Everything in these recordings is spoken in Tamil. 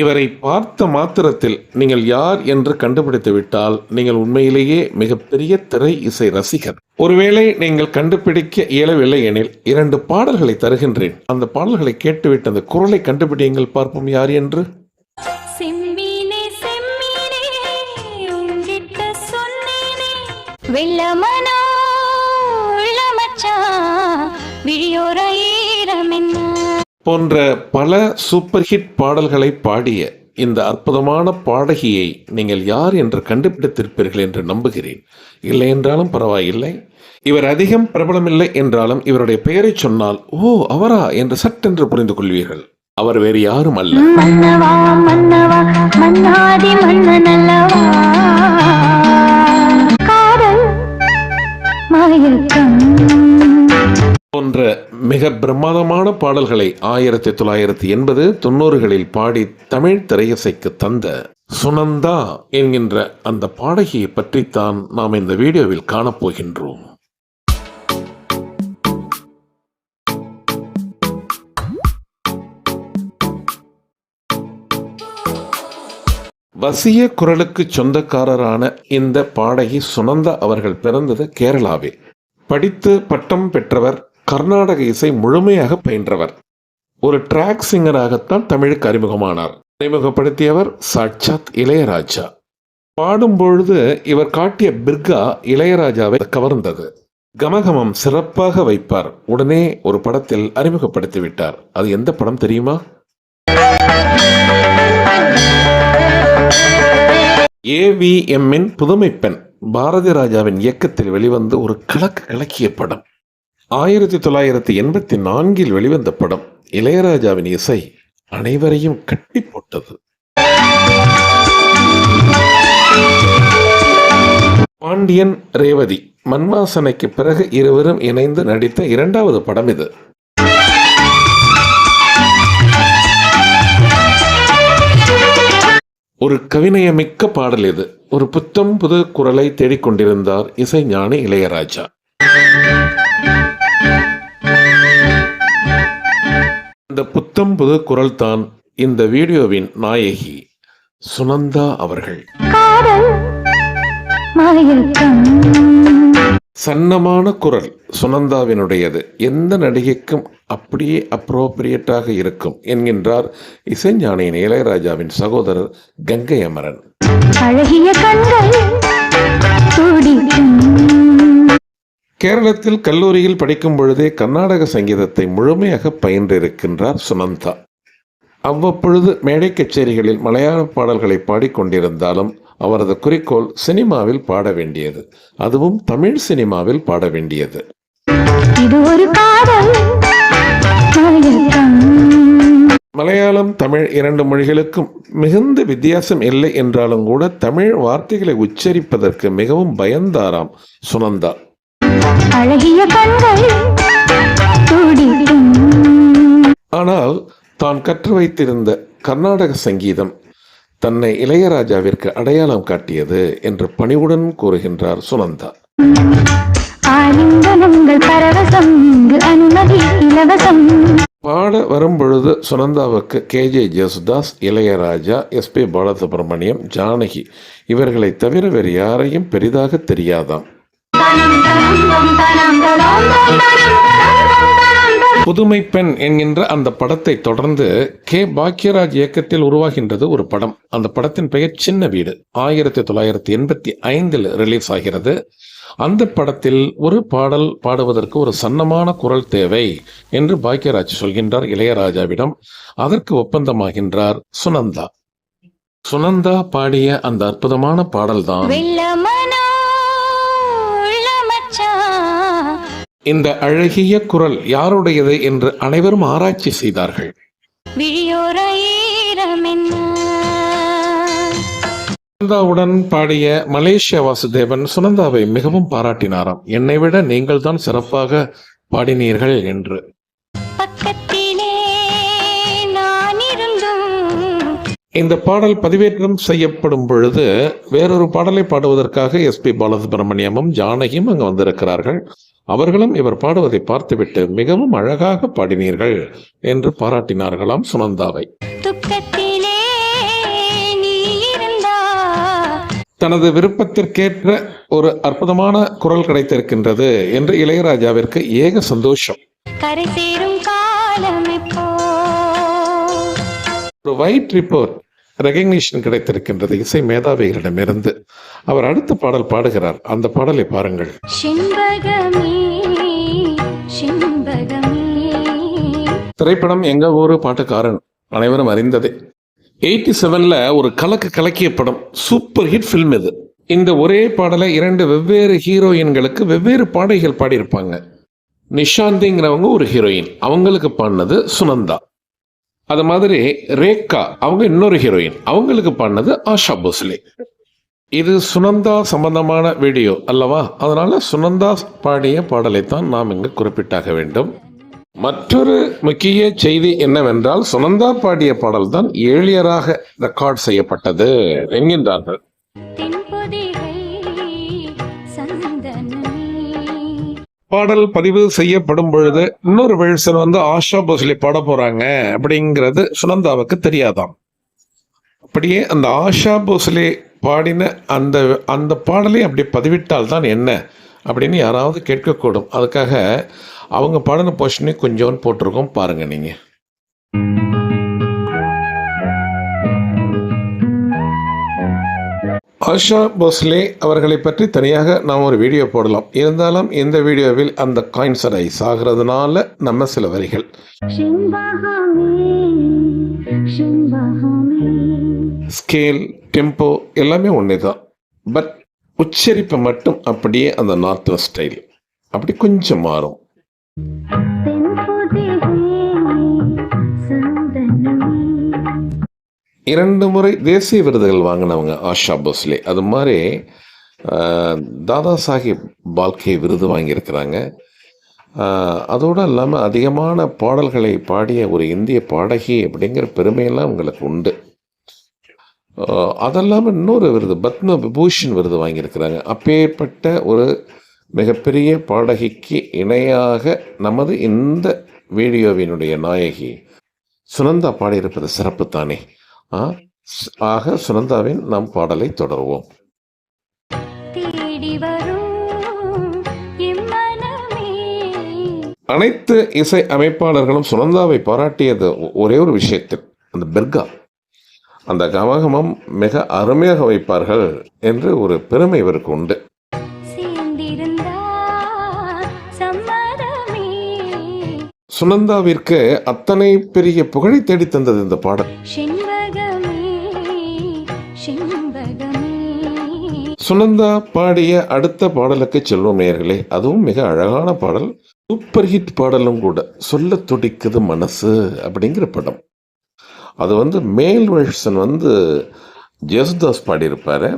இவரை பார்த்த மாத்திரத்தில் நீங்கள் யார் என்று கண்டுபிடித்து விட்டால் நீங்கள் உண்மையிலேயே மிகப்பெரிய திரை இசை ரசிகர். ஒருவேளை நீங்கள் கண்டுபிடிக்க இயலவில்லை எனில் இரண்டு பாடல்களை தருகின்றேன். அந்த பாடல்களை கேட்டுவிட்டு அந்த குரலை கண்டுபிடியுங்கள் பார்ப்போம் யார் என்று. செம்மீனே செம்மீனே உன்கிட்ட சொன்னேனே. வெள்ளமனோ போன்ற பல சூப்பர் ஹிட் பாடல்களை பாடிய இந்த அற்புதமான பாடகியை நீங்கள் யார் என்று கண்டுபிடித்திருப்பீர்கள் என்று நம்புகிறேன். இல்லை என்றாலும் பரவாயில்லை. இவர் அதிகம் பிரபலமில்லை என்றாலும் இவருடைய பெயரை சொன்னால் ஓ அவரா? என்று சட்டென்று புரிந்து கொள்வீர்கள். அவர் வேறு யாரும் அல்ல. மன்னவா மிக பிரமாதமான பாடல்களை ஆயிரத்தி தொள்ளாயிரத்தி எண்பது தொண்ணூறுகளில் பாடி தமிழ் திரையசைக்கு தந்த சுனந்தா என்கின்ற அந்த பாடகியை பற்றித்தான் நாம் இந்த வீடியோவில் காணப்போகின்றோம். வசிய குரலுக்கு சொந்தக்காரரான இந்த பாடகி சுனந்தா அவர்கள் பிறந்தது கேரளாவில். படித்து பட்டம் பெற்றவர் கர்நாடக இசை முழுமையாக பயின்றவர். ஒரு ட்ராக் சிங்கராகத்தான் தமிழுக்கு அறிமுகமானார். அறிமுகப்படுத்தியவர் சாட்சாத் இளையராஜா. பாடும்பொழுது இவர் காட்டிய பிர்கா இளையராஜாவை கவர்ந்தது. கமகமம் சிறப்பாக வைப்பார். உடனே ஒரு படத்தில் அறிமுகப்படுத்தி விட்டார். அது எந்த படம் தெரியுமா? ஏவிஎம்மின் புதுமைப்பெண் பாரதி ராஜாவின் இயக்கத்தில் வெளிவந்து ஒரு கலக்கு கலக்கிய படம். ஆயிரத்தி தொள்ளாயிரத்தி எண்பத்தி நான்கில் வெளிவந்த படம் இளையராஜாவின் இசை அனைவரையும் கட்டி போட்டது பாண்டியன் ரேவதி மன்வாசனைக்கு பிறகு இருவரும் இணைந்து நடித்த இரண்டாவது படம் இது. ஒரு கவிநயமிக்க பாடல் இது. ஒரு புத்தம் புது குரலை தேடிக்கொண்டிருந்தார் இசைஞானி இளையராஜா. இந்த புத்தம் புது குரல் தான் இந்த வீடியோவின் நாயகி சுனந்தா அவர்கள். சன்னமான குரல் சுனந்தாவினுடையது. எந்த நடிகைக்கும் அப்படியே அப்ரோப்ரியேட்டாக இருக்கும் என்கின்றார் இசைஞானியின் இளையராஜாவின் சகோதரர் கங்கை அமரன். அழகிய கண்கள் கேரளத்தில் கல்லூரியில் படிக்கும் பொழுதே கர்நாடக சங்கீதத்தை முழுமையாக பயின்றிருக்கின்றார் சுனந்தா அவ்வப்பொழுது மேடை கச்சேரிகளில் மலையாள பாடல்களை பாடிக்கொண்டிருந்தாலும் அவரது குறிக்கோள் சினிமாவில் பாட வேண்டியது. அதுவும் தமிழ் சினிமாவில் பாட வேண்டியது. இது ஒரு மலையாளம் தமிழ் இரண்டு மொழிகளுக்கும் மிகுந்த வித்தியாசம் இல்லை என்றாலும் கூட தமிழ் வார்த்தைகளை உச்சரிப்பதற்கு மிகவும் பயந்தாராம் சுனந்தா அழகிய கண்கள் துடிக்கும். ஆனால் தான் கற்று வைத்திருந்த கர்நாடக சங்கீதம் தன்னை இளையராஜாவிற்கு அடையாளம் காட்டியது என்று பணிவுடன் கூறுகின்றார் சுனந்தா. பாட வரும்பொழுது சுனந்தாவுக்கு K J Yesudas Ilaiyaraaja S P Balasubrahmanyam Janaki இவர்களை தவிர வேறு யாரையும் பெரிதாக தெரியாதாம். புதுமை பெண் என்கின்ற அந்த படத்தை தொடர்ந்து கே. பாக்யராஜ் இயக்கத்தில் உருவாகின்றது ஒரு படம். அந்த படத்தின் பெயர் சின்ன வீடு. ஆயிரத்தி தொள்ளாயிரத்தி எண்பத்தி ஐந்தில் ரிலீஸ் ஆகிறது. அந்த படத்தில் ஒரு பாடல் பாடுவதற்கு ஒரு சன்னமான குரல் தேவை என்று பாக்யராஜ் சொல்கின்றார் இளையராஜாவிடம். அதற்கு ஒப்பந்தமாகின்றார் சுனந்தா சுனந்தா பாடிய அந்த அற்புதமான பாடல்தான் இந்த அழகிய குரல் யாருடையது என்று அனைவரும் ஆராய்ச்சி செய்தார்கள். சுனந்தாவுடன் பாடிய மலேசியா வாசுதேவன் சுனந்தாவை மிகவும் பாராட்டினாராம். என்னை விட நீங்கள் தான் சிறப்பாக பாடினீர்கள் என்று. இந்த பாடல் பதிவேற்றம் செய்யப்படும் பொழுது வேறொரு பாடலை பாடுவதற்காக எஸ்பி பாலசுப்ரமணியமும் ஜானகியும் அங்கு வந்திருக்கிறார்கள். அவர்களும் இவர் பாடுவதை பார்த்துவிட்டு மிகவும் அழகாக பாடினீர்கள் என்று பாராட்டினார்களாம் சுனந்தாவை தனது விருப்பத்திற்கேற்ற ஒரு அற்புதமான குரல் கிடைத்திருக்கின்றது என்று இளையராஜாவிற்கு ஏக சந்தோஷம். ஒரு வைட் ரிப்போர்ட் ரெகக்னிஷன் கிடைத்திருக்கின்றது. இசை மேதாவிகளிடமிருந்து. அவர் அடுத்த பாடல் பாடுகிறார். அந்த பாடலை பாருங்கள். செண்பகமே செண்பகமே திரைப்படம் எங்க ஊரு பாட்டுக்காரன் அனைவரும் அறிந்ததே. எயிட்டி செவன்ல ஒரு கலக்கு கலக்கிய படம் சூப்பர் ஹிட் ஃபில்ம் இது. இந்த ஒரே பாடலை இரண்டு வெவ்வேறு ஹீரோயின்களுக்கு வெவ்வேறு பாடகிகள் பாடியிருப்பாங்க. நிஷாந்திங்கிறவங்க ஒரு ஹீரோயின். அவங்களுக்கு பாடினது சுனந்தா. அது மாதிரி ரேகா அவங்க இன்னொரு ஹீரோயின் அவங்களுக்கு பாடினது ஆஷா போஸ்லே. இது சுனந்தா சம்பந்தமான வீடியோ அல்லவா? அதனால சுனந்தா பாடிய பாடலைத்தான் நாம் இங்கு குறிப்பிட்டாக வேண்டும். மற்றொரு முக்கிய செய்தி என்னவென்றால் சுனந்தா பாடிய பாடல் தான் ஏழியராக ரெக்கார்ட் செய்யப்பட்டது என்கின்றார்கள். பாடல் பதிவு செய்யப்படும் பொழுது இன்னொரு வெர்ஷன் வந்து ஆஷா போஸ்லே பாட போறாங்க அப்படிங்கிறது சுனந்தாவுக்கு தெரியாதாம். அப்படியே அந்த ஆஷா போஸ்லே பாடின அந்த அந்த பாடலை அப்படி பதிவிட்டால் தான் என்ன அப்படின்னு யாராவது கேட்கக்கூடும். அதுக்காக அவங்க பாடின போர்ஷனே கொஞ்சோன்னு போட்டிருக்கோம் பாருங்க நீங்கள் ஆஷா போஸ்லே அவர்களை பற்றி தனியாக நாம் ஒரு வீடியோ போடலாம். இருந்தாலும் இந்த வீடியோவில் அந்த காயின்சரைஸ் ஆகிறதுனால நம்ம சில வரிகள். ஸ்கேல் டெம்போ எல்லாமே ஒன்றே தான் பட் உச்சரிப்பு மட்டும் அப்படியே அந்த நார்த்தன் ஸ்டைல் அப்படி கொஞ்சம் மாறும். இரண்டு முறை தேசிய விருதுகள் வாங்கினவங்க ஆஷா போஸ்லே. அது மாதிரி தாதா சாஹிப் பால்கே விருது வாங்கியிருக்கிறாங்க. அதோடு இல்லாமல் அதிகமான பாடல்களை பாடிய ஒரு இந்திய பாடகி அப்படிங்கிற பெருமையெல்லாம் உங்களுக்கு உண்டு. அதெல்லாமல் இன்னொரு விருது பத்ம விபூஷன் விருது வாங்கியிருக்கிறாங்க. அப்பேற்பட்ட ஒரு மிகப்பெரிய பாடகிக்கு இணையாக நமது இந்த வீடியோவினுடைய நாயகி சுனந்தா பாடியிருப்பது சிறப்பு தானே ஆக சுனந்தாவின் நம் பாடலை தொடருவோம். அனைத்து இசை அமைப்பாளர்களும் சுனந்தாவை பாராட்டியது ஒ- ஒரே ஒரு விஷயத்தில் அந்த பெர்கா. அந்த கமகமம் மிக அருமையாக வைப்பார்கள் என்று ஒரு பெருமை இவருக்கு உண்டு. சுனந்தாவிற்கு அத்தனை பெரிய புகழை தேடி தந்தது இந்த பாடல். சுனந்தா பாடிய அடுத்த பாடலுக்கு செல்வோம் நேர்களே அதுவும் மிக அழகான பாடல். சூப்பர் ஹிட் பாடலும் கூட. சொல்ல துடிக்குது மனசு அப்படிங்கிற படம். அது வந்து மேல் வெர்ஷன் வந்து ஜேசுதாஸ் பாடியிருப்பாரு.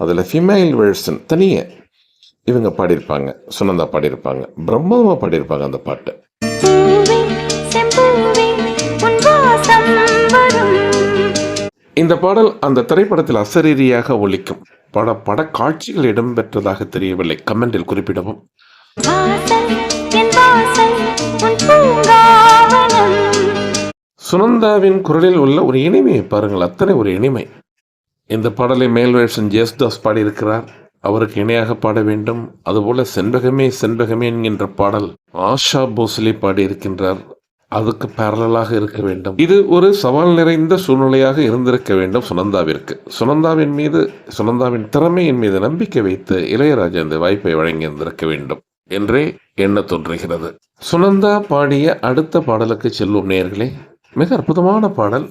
அதில் ஃபிமேல் வெர்ஷன் தனியே இவங்க பாடியிருப்பாங்க. சுனந்தா பாடியிருப்பாங்க. பிரம்மாவா பாடியிருப்பாங்க அந்த பாட்டு. இந்த பாடல் அந்த திரைப்படத்தில் அசரீரியாக ஒலிக்கும். பட பட காட்சிகள் இடம்பெற்றதாக தெரியவில்லை. கமெண்டில் குறிப்பிடவும். சுனந்தாவின் குரலில் உள்ள ஒரு இனிமையை பாருங்கள். அத்தனை ஒரு இனிமை. இந்த பாடலை மேல்வேஷன் ஜேசுதாஸ் பாடியிருக்கிறார். அவருக்கு இணையாக பாட வேண்டும். அதுபோல செண்பகமே செண்பகமே என்கின்ற பாடல் ஆஷா போஸ்லே பாடியிருக்கின்றார். அதுக்கு பேரலாக இருக்க வேண்டும். இது ஒரு சவால் நிறைந்த சூழ்நிலையாக இருந்திருக்க வேண்டும் சுனந்தாவிற்கு. சுனந்தாவின் மீது சுனந்தாவின் திறமையின் மீது நம்பிக்கை வைத்து இளையராஜா இந்த வாய்ப்பை வழங்கியிருந்திருக்க வேண்டும் என்றே எண்ண தோன்றுகிறது. சுனந்தா பாடிய அடுத்த பாடலுக்கு செல்லும் நேர்களே. மிக அற்புதமான பாடல்.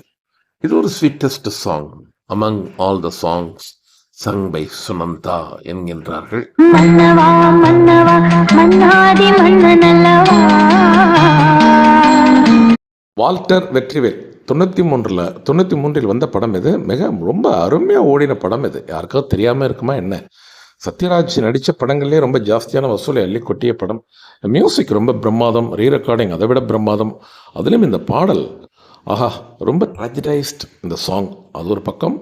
இது ஒரு sweetest song among all the songs sung by Sunanda என்கின்றார்கள். மன்னவா மன்னவா மன்னாதி மன்னனல்லவா வால்டர் வெற்றிவேல். தொண்ணூற்றி மூன்றில் தொண்ணூற்றி மூன்றில் வந்த படம் இது மிக ரொம்ப அருமையாக ஓடின படம் இது யாருக்காவது தெரியாமல் இருக்குமா என்ன? சத்யராஜ் நடித்த படங்கள்லேயே ரொம்ப ஜாஸ்தியான வசூலை அள்ளி கொட்டிய படம். மியூசிக் ரொம்ப பிரமாதம் ரீ ரெக்கார்டிங் அதை விட பிரமாதம் அதுலேயும் இந்த பாடல் ஆஹா ரொம்ப ட்ராஜடைஸ்ட் இந்த சாங் அது ஒரு பக்கம்.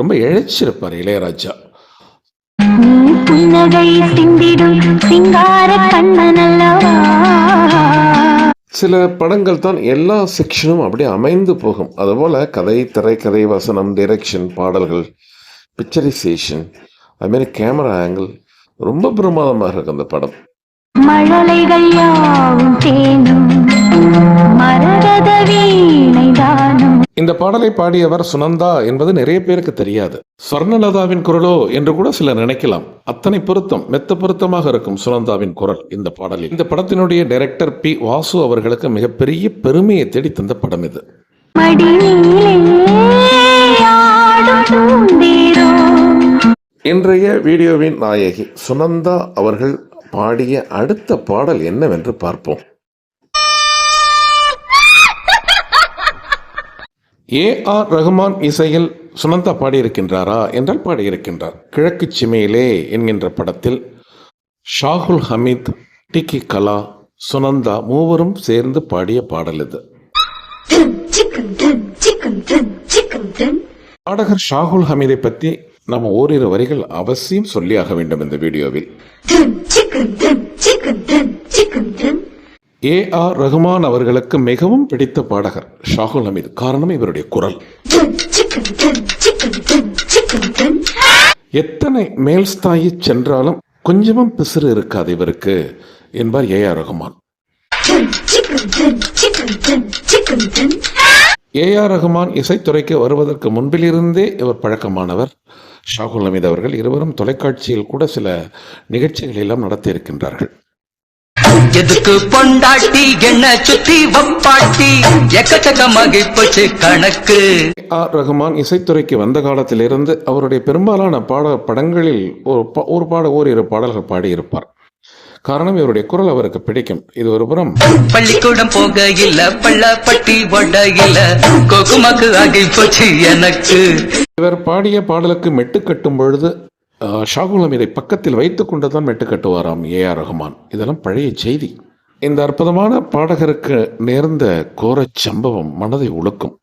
ரொம்ப இழைச்சிருப்பார் இளையராஜா. புன்னகை சிந்திடும் சிங்கார கண்ணனல்லவா சில படங்கள் தான் எல்லா செக்ஷனும் அப்படியே அமைந்து போகும். அதுபோல் கதை திரைக்கதை வசனம் டிரெக்ஷன் பாடல்கள் பிக்சரைசேஷன் அதுமாரி கேமரா ஆங்கிள் ரொம்ப பிரமாதமாக இருக்கு அந்த படம். மழலைகள் யாவும் தேனும். மரகத வீணை தானும் இந்த பாடலை பாடியவர் சுனந்தா என்பது நிறைய பேருக்கு தெரியாது. ஸ்வர்ணலதாவின் குரலோ என்று கூட சிலர் நினைக்கலாம். அத்தனை பொருத்தம் மெத்த பொருத்தமாக இருக்கும் சுனந்தாவின் குரல் இந்த பாடலில். இந்த படத்தினுடைய டைரக்டர் பி வாசு அவர்களுக்கு மிகப்பெரிய பெருமையை தேடி தந்த படம் இது. இன்றைய வீடியோவின் நாயகி சுனந்தா அவர்கள் பாடிய அடுத்த பாடல் என்னவென்று பார்ப்போம். ஏ ஆர் ரகுமான் இசையில் சுனந்தா பாடியிருக்கின்றாரா என்றால் பாடியிருக்கின்றார். கிழக்கு சிமையிலே என்கின்ற படத்தில் ஷாகுல் ஹமீத் டி கி கலா சுனந்தா மூவரும் சேர்ந்து பாடிய பாடல் இது. பாடகர் ஷாகுல் ஹமீதை பற்றி நம்ம ஓரிரு வரிகள் அவசியம் சொல்லியாக வேண்டும் இந்த வீடியோவில். ஏ ஆர் ரகுமான் அவர்களுக்கு மிகவும் பிடித்த பாடகர் ஷாகுல் ஹமீது. காரணம் இவருடைய குரல். எத்தனை மேல்ஸ்தாயி சென்றாலும் கொஞ்சமும் பிசிறு இருக்காது இவருக்கு என்பார் A R Rahman A R Rahman இசைத்துறைக்கு வருவதற்கு முன்பிலிருந்தே இவர் பழக்கமானவர். ஷாகுல் அமீத் அவர்கள் இருவரும் தொலைக்காட்சியில் கூட சில நிகழ்ச்சிகள் எல்லாம் நடத்தியிருக்கின்றார்கள். எதுக்கு பொண்டாட்டி? என்ன சுத்தி வப்பாட்டி? எக்கச்சக்கமாகி போச்சு கணக்கு. ஆர் ரகுமான் இசைத்துறைக்கு வந்த காலத்திலிருந்து அவருடைய பெரும்பாலான பாட படங்களில் ஒரு ஒரு பாட ஓரிரு பாடல்கள் பாடியிருப்பார். காரணம் இவருடைய குரல் அவருக்கு பிடிக்கும். இது ஒரு புறம். பள்ளிக்கூடம் போக இல்ல பள்ளப்பட்டி ஒட இல்ல கோகுமாக்கு ஆகி போச்சு எனக்கு. இவர் பாடிய பாடலுக்கு மெட்டு கட்டும் பொழுது ஷாகுல் ஹமீதை பக்கத்தில் வைத்துக் கொண்டு தான் மெட்டு கட்டுவாராம் ஏ ஆர் ரகுமான். இதெல்லாம் பழைய செய்தி. இந்த அற்புதமான பாடகருக்கு நேர்ந்த கோரச் சம்பவம் மனதை உழுக்கும்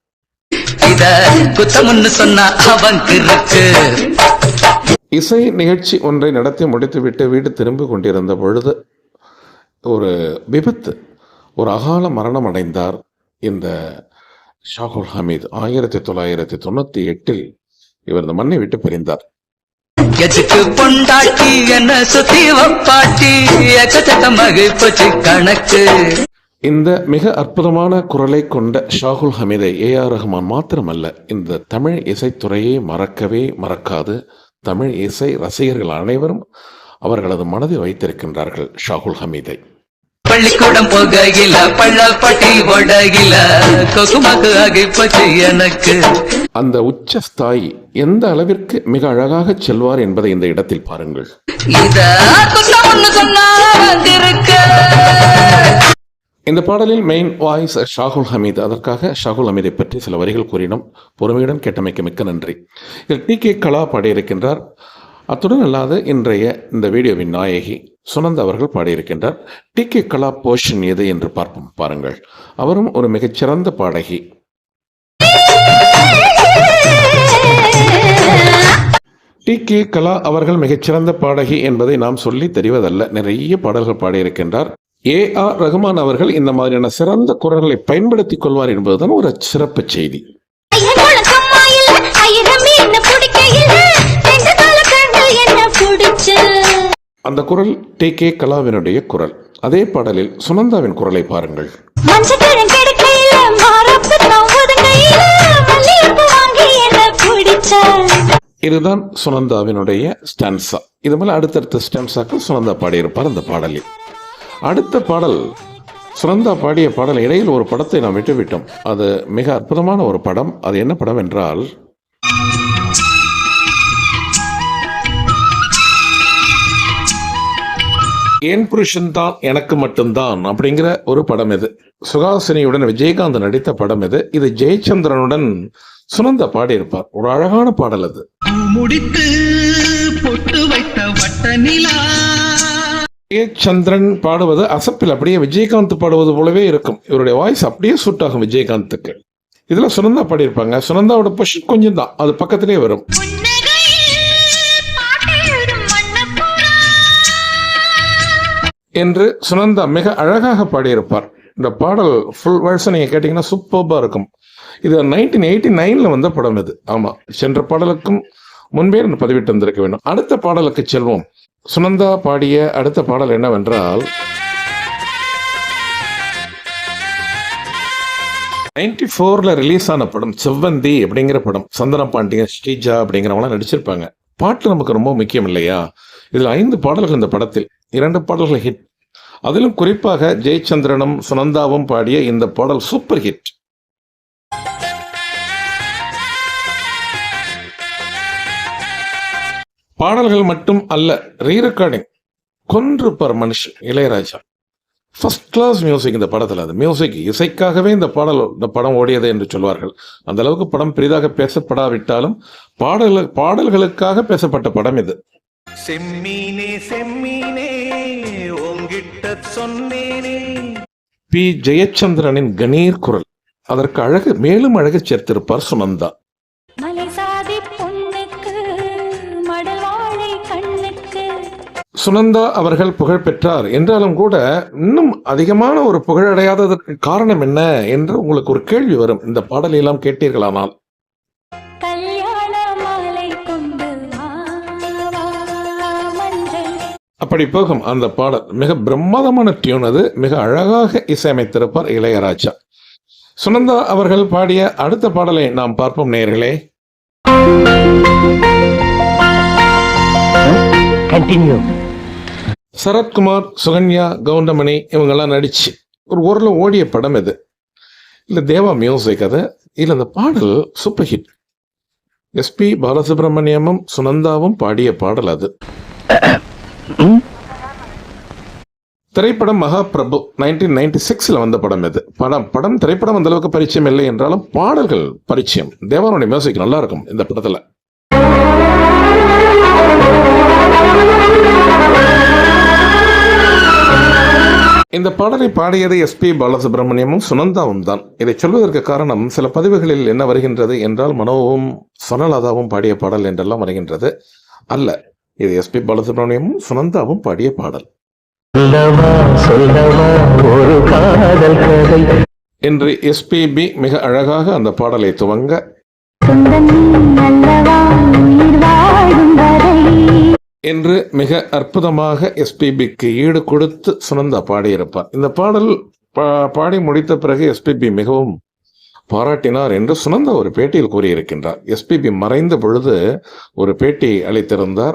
இசை நிகழ்ச்சி ஒன்றை நடத்தி முடித்துவிட்டு வீடு திரும்பி கொண்டிருந்த பொழுது ஒரு விபத்து ஒரு அகால மரணம் அடைந்தார் இந்த ஷாகுல் ஹமீத். ஆயிரத்தி தொள்ளாயிரத்தி தொண்ணூற்றி எட்டில் இவர் இந்த மண்ணை விட்டு பிரிந்தார். எதுக்கு பொண்டாட்டி என்ன சுத்தி வப்பாட்டி? எக்கச்சக்க போச்சு கணக்கு. இந்த மிக அற்புதமான குரலை கொண்ட ஷாகுல் ஹமீதை ஏ ஆர் ரஹ்மான் மாத்திரமல்ல இந்த தமிழ் இசைத்துறையை மறக்கவே மறக்காது. தமிழ் இசை ரசிகர்கள் அனைவரும் அவர்களது மனதில் வைத்திருக்கின்றார்கள் ஷாகுல் ஹமீதை. பள்ளிக்கூடம் போக இல்ல பள்ளப்பட்டி ஒட இல்ல கோகுமாக்கு ஆகி போச்சு எனக்கு. அந்த உச்ச ஸ்தாயி எந்த அளவிற்கு மிக அழகாக செல்வார் என்பதை இந்த இடத்தில் பாருங்கள். இந்த பாடலில் மெயின் வாய்ஸ் ஷாகுல் ஹமீத். அதற்காக ஷாகுல் ஹமீதை பற்றி சில வரிகள் கூறினோம். பொறுமையுடன் கேட்டமைக்கு மிக்க நன்றி. இதில் டி கே கலா பாடியிருக்கின்றார். அத்துடன் அல்லாது இன்றைய இந்த வீடியோவின் நாயகி சுனந்த் அவர்கள் பாடியிருக்கின்றார். டி. கே. கலா போஷன் எது என்று பார்ப்போம். பாருங்கள். அவரும் ஒரு மிகச்சிறந்த பாடகி. டி. கே. கலா அவர்கள் மிகச்சிறந்த பாடகி என்பதை நாம் சொல்லி தெரிவதல்ல. நிறைய பாடல்கள் பாடியிருக்கின்றார். ஏ. ஆர். ரகுமான் அவர்கள் இந்த மாதிரியான சிறந்த குரல்களை பயன்படுத்திக் கொள்வார் என்பதுதான் ஒரு சிறப்பு செய்தி. அந்த குரல் டி. கே. கலாவினுடைய குரல். அதே பாடலில் சுனந்தாவின் குரலை பாருங்கள். இதுதான் சுனந்தாவினுடைய ஸ்டான்சா. இது போல அடுத்தடுத்த ஸ்டான்சாக்கள் சுனந்தா பாடியிருப்பார் அந்த பாடலில். அடுத்த பாடல் சுனந்தா பாடிய பாடல் இடையில் ஒரு படத்தை நாம் விட்டுவிட்டோம். அது மிக அற்புதமான ஒரு படம். அது என்ன படம் என்றால் என் புருஷன் தான் எனக்கு மட்டும்தான் அப்படிங்கிற ஒரு படம் இது. சுகாசினியுடன் விஜயகாந்த் நடித்த படம் இது. இது ஜெயச்சந்திரனுடன் சுனந்தா பாடியிருப்பார். ஒரு அழகான பாடல் அது. முடித்து பொட்டு வைத்த வட்ட நிலா சந்திரன் பாடுவது அசப்பில் அப்படியே விஜயகாந்த் பாடுவது போலவே இருக்கும். இவருடைய வாய்ஸ் அப்படியே சூட் ஆகும் விஜயகாந்துக்கு. இதுல சுனந்தா பாடியிருப்பாங்க. சுனந்தாவோட பொஷன் கொஞ்சம் தான் அது பக்கத்திலே வரும். என்று சுனந்தா மிக அழகாக பாடியிருப்பார். இந்த பாடல் ஃபுல் வேர்ட்ஸை நீங்கள் கேட்டிங்கன்னா சூப்பர்பாக இருக்கும். இது நைன்டீன் எயிட்டி நைனில் வந்த படம் இது. ஆமாம் சென்ற பாடலுக்கும் முன்பே நான் பதிவிட்டு வந்திருக்க வேண்டும். அடுத்த பாடலுக்கு செல்வோம். சுனந்தா பாடிய அடுத்த பாடல் என்னவென்றால் நைன்டி ஃபோரில் ரிலீஸ் ஆன படம் செவ்வந்தி அப்படிங்கிற படம். சந்தன பாண்டியன் ஸ்ரீஜா அப்படிங்கிறவங்களாம் நடிச்சிருப்பாங்க. பாட்டு நமக்கு ரொம்ப முக்கியம் இல்லையா? இதில் ஐந்து பாடல்கள் இந்த படத்தில். இரண்டு பாடல்கள் ஹிட் அதிலும் குறிப்பாக ஜெயச்சந்திரனும் சுனந்தாவும் பாடிய இந்த பாடல் சூப்பர் ஹிட் பாடல்கள் மட்டும் அல்ல ரீ ரெக்கார்டிங் கொன்று பர் மனுஷன் இளையராஜா. ஃபர்ஸ்ட் கிளாஸ் மியூசிக் இந்த படத்தில் அது. மியூசிக் இசைக்காகவே இந்த பாடல் இந்த படம் ஓடியது என்று சொல்வார்கள். அந்த அளவுக்கு படம் பெரிதாக பேசப்படாவிட்டாலும் பாடல்கள் பாடல்களுக்காக பேசப்பட்ட படம் இது. செம்மீனே செம்மீனே உங்கிட்ட சொன்னேனே. பி. ஜெயச்சந்திரனின் கணீர் குரல். அதற்கு அழகு மேலும் அழகு சேர்த்திருப்பார் சுனந்தா மலை சாதி பொண்ணுக்கு மடல் வாழை கண்ணுக்கு. சுனந்தா அவர்கள் புகழ் பெற்றார். என்றாலும் கூட இன்னும் அதிகமான ஒரு புகழடையாததற்கு காரணம் என்ன என்று உங்களுக்கு ஒரு கேள்வி வரும். இந்த பாடலை எல்லாம் கேட்டீர்களானால்? அப்படி போகும் அந்த பாடல். மிக பிரம்மாதமான டியூன் அது. மிக அழகாக இசையமைத்திருப்பார் இளையராஜா. சுனந்தா அவர்கள் பாடிய அடுத்த பாடலை நாம் பார்ப்போம் கண்டினியூ சரத்குமார் சுகன்யா கவுண்டமணி இவங்கெல்லாம் நடிச்சு ஒரு ஊரில் ஓடிய படம் இது. இல்லை தேவா மியூசிக் அது. இல்லை அந்த பாடல் சூப்பர் ஹிட் எஸ்பி பாலசுப்ரமணியமும் சுனந்தாவும் பாடிய பாடல் அது. திரைப்படம் மகாபிரபு நைன்டீன் நைன்டி சிக்ஸில் வந்த படம் இது. படம் படம் திரைப்படம் அந்த அளவுக்கு பரிச்சயம் இல்லை என்றாலும் பாடல்கள் பரிச்சயம். தேவானுடைய மியூசிக் நல்லா இருக்கும் இந்த படத்தில். இந்த பாடலை பாடியது எஸ்பி பாலசுப்ரமணியமும் சுனந்தாவும் தான். இதை சொல்வதற்கு காரணம் சில பதிவுகளில் என்ன வருகின்றது என்றால் மனோவும் சொனலதாவும் பாடிய பாடல் என்றெல்லாம் வருகின்றது அல்ல. இது எஸ்பி பாலசுப்ரமணியமும் சுனந்தாவும் பாடிய பாடல். சொல்லவா சொல்லவா ஒரு காதல் கதை. என்று எஸ்பிபி மிக அழகாக அந்த பாடலை துவங்க. என்று மிக அற்புதமாக எஸ்பிபிக்கு ஈடு கொடுத்து சுனந்தா பாடியிருப்பார். இந்த பாடல் பா- பாடி முடித்த பிறகு எஸ்பிபி மிகவும் பாராட்டினார் என்று சுனந்தா ஒரு பேட்டியில் கூறியிருக்கின்றார். எஸ்பிபி மறைந்த பொழுது ஒரு பேட்டி அளித்திருந்தார்.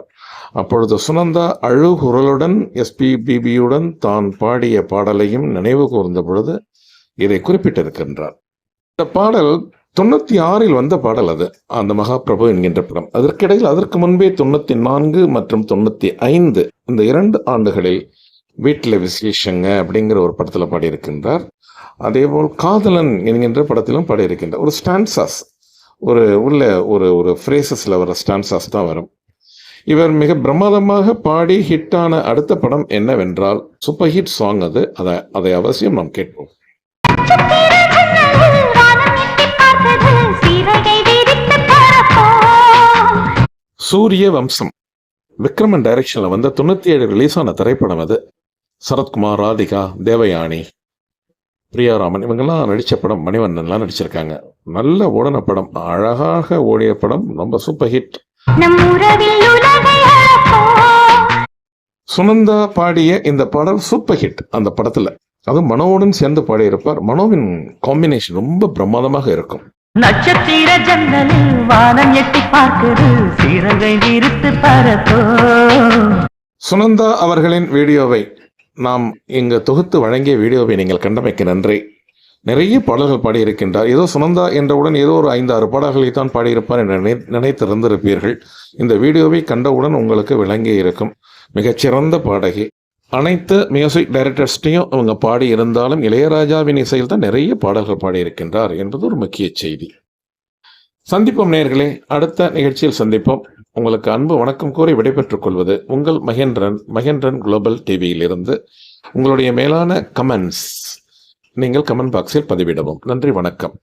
அப்பொழுது சுனந்தா அழுகுரலுடன் எஸ்பிபிபியுடன் தான் பாடிய பாடலையும் நினைவு கூர்ந்த பொழுது இதை குறிப்பிட்டிருக்கின்றார். இந்த பாடல் தொண்ணூத்தி ஆறில் வந்த பாடல் அது. அந்த மகாபிரபு என்கின்ற படம். அதற்கிடையில் அதற்கு முன்பே தொண்ணூத்தி நான்கு மற்றும் தொண்ணூத்தி ஐந்து இந்த இரண்டு ஆண்டுகளில் வீட்டில் விசேஷங்க அப்படிங்கிற ஒரு படத்தில் பாடியிருக்கின்றார். அதேபோல் காதலன் என்கின்ற படத்திலும் பாடியிருக்கின்றார். ஒரு ஸ்டான்சாஸ் ஒரு உள்ள ஒரு ஒரு ஃப்ரேசஸில் வர ஸ்டான்சாஸ் தான் வரும். இவர் மிக பிரமாதமாக பாடி ஹிட்டான அடுத்த படம் என்னவென்றால் சூப்பர் ஹிட் சாங் அது. அதை அதை அவசியம் நாம் கேட்போம். சூரிய வம்சம் விக்ரமன் டைரக்ஷன்ல வந்த தொண்ணூத்தி ஏழு ரிலீஸ் ஆன திரைப்படம் அது. சரத்குமார் ராதிகா தேவயானி பிரியாராமன் இவங்கெல்லாம் நடித்த படம் மணிவண்ணன்லாம் நடிச்சிருக்காங்க. நல்ல ஓடின படம் அழகாக ஓடிய படம் ரொம்ப சூப்பர் ஹிட். சுனந்தா பாடிய இந்த பாடல் சூப்பர் ஹிட் அந்த படத்துல. அதுவும் மனோவுடன் சேர்ந்து பாடியிருப்பார். மனோவின் காம்பினேஷன் ரொம்ப பிரமாதமாக இருக்கும். நட்சத்திர ஜன்னலில் வானம் எட்டி பார்க்குது. சீரகை விரித்து பரப்போ. சுனந்தா அவர்களின் வீடியோவை நாம் இங்கு தொகுத்து வழங்கிய வீடியோவை நீங்கள் கண்டமைக்கு நன்றி. நிறைய பாடல்கள் பாடியிருக்கின்றார். ஏதோ சுனந்தா என்றவுடன் ஏதோ ஒரு ஐந்து ஆறு பாடல்களை தான் பாடியிருப்பார் என்று நினை நினைத்திருந்திருப்பீர்கள். இந்த வீடியோவை கண்டவுடன் உங்களுக்கு விளங்கி இருக்கும். மிகச்சிறந்த பாடகி. அனைத்து மியூசிக் டைரக்டர்ஸ்டையும் அவங்க பாடி இருந்தாலும் இளையராஜாவின் இசையில் தான் நிறைய பாடல்கள் பாடியிருக்கின்றார் என்பது ஒரு முக்கிய செய்தி. சந்திப்போம் நேயர்களே அடுத்த நிகழ்ச்சியில் சந்திப்போம். உங்களுக்கு அன்பு வணக்கம் கூறி விடைபெற்றுக் கொள்வது உங்கள் மகேந்திரன் மகேந்திரன் குளோபல் டிவியிலிருந்து உங்களுடைய மேலான கமெண்ட்ஸ் நீங்கள் கமெண்ட் பாக்ஸில் பதிவிடவும். நன்றி வணக்கம்.